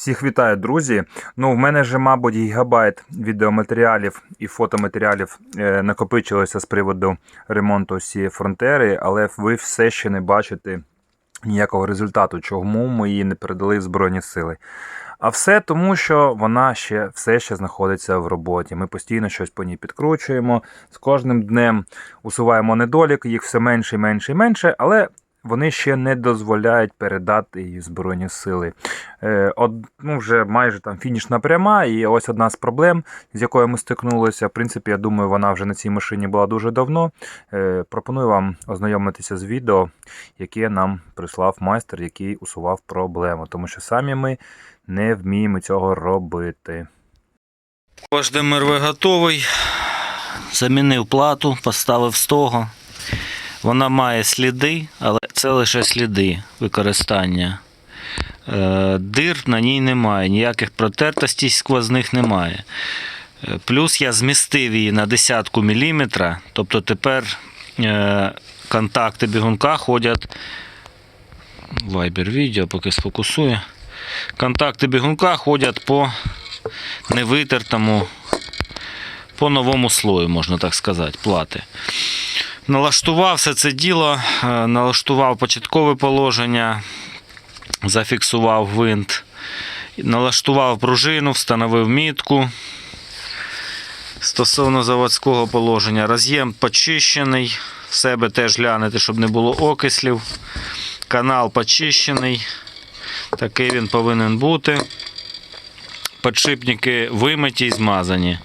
Всіх вітаю, друзі. Ну, в мене вже, мабуть, гігабайт відеоматеріалів і фотоматеріалів е, накопичилося з приводу ремонту цієї фронтери, але ви все ще не бачите ніякого результату, чому ми її не передали в Збройні Сили. А все тому, що вона ще все ще знаходиться в роботі. Ми постійно щось по ній підкручуємо. З кожним днем усуваємо недолік, їх все менше і менше і менше, але вони ще не дозволяють передати її Збройні Сили. Е, од, ну, вже майже там фінішна пряма, і ось одна з проблем, з якою ми стикнулися. В принципі, я думаю, вона вже на цій машині була дуже давно. Е, пропоную вам ознайомитися з відео, яке нам прислав майстер, який усував проблему, тому що самі ми не вміємо цього робити. Ваш ДМРВ готовий. Замінив плату, поставив стого. Вона має сліди, але це лише сліди використання. Е, Дир на ній немає, ніяких протертостей сквозних немає. Е, Плюс я змістив її на десятку міліметра, тобто тепер е, контакти бігунка ходять. Вайбер відео, поки сфокусує. Контакти бігунка ходять по невитертому, по новому слою, можна так сказати, плати. Налаштував все це діло, е, налаштував початкове положення, зафіксував винт, налаштував пружину, встановив мітку. Стосовно заводського положення, роз'єм почищений. В себе теж глянете, щоб не було окислів. Канал почищений. Такий він повинен бути. Подшипники вимиті і змазані.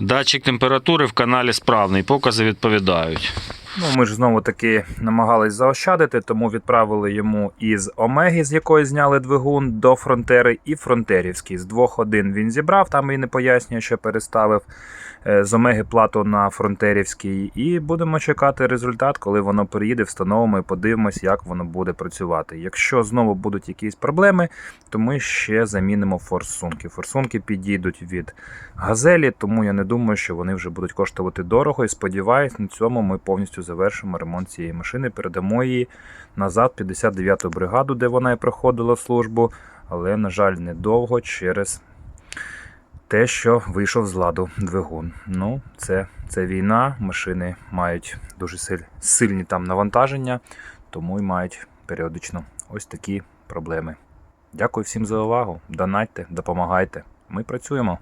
Датчик температури в каналі справний, покази відповідають. Ну, ми ж знову таки намагались заощадити, тому відправили йому із Омеги, з якої зняли двигун, до Фронтери, і Фронтерівський. З двох один він зібрав, там і не пояснює, що переставив е, з Омеги плату на Фронтерівський. І будемо чекати результат, коли воно приїде, встановимо і подивимось, як воно буде працювати. Якщо знову будуть якісь проблеми, то ми ще замінимо форсунки. Форсунки підійдуть від газелі, тому я не думаю, що вони вже будуть коштувати дорого. І сподіваюсь, на цьому ми повністю завершимо ремонт цієї машини. Передамо її назад 59-ту бригаду, де вона і проходила службу. Але, на жаль, недовго через те, що вийшов з ладу двигун. Ну, це, це війна. Машини мають дуже силь- сильні там навантаження, тому й мають періодично ось такі проблеми. Дякую всім за увагу. Донатьте, допомагайте. Ми працюємо.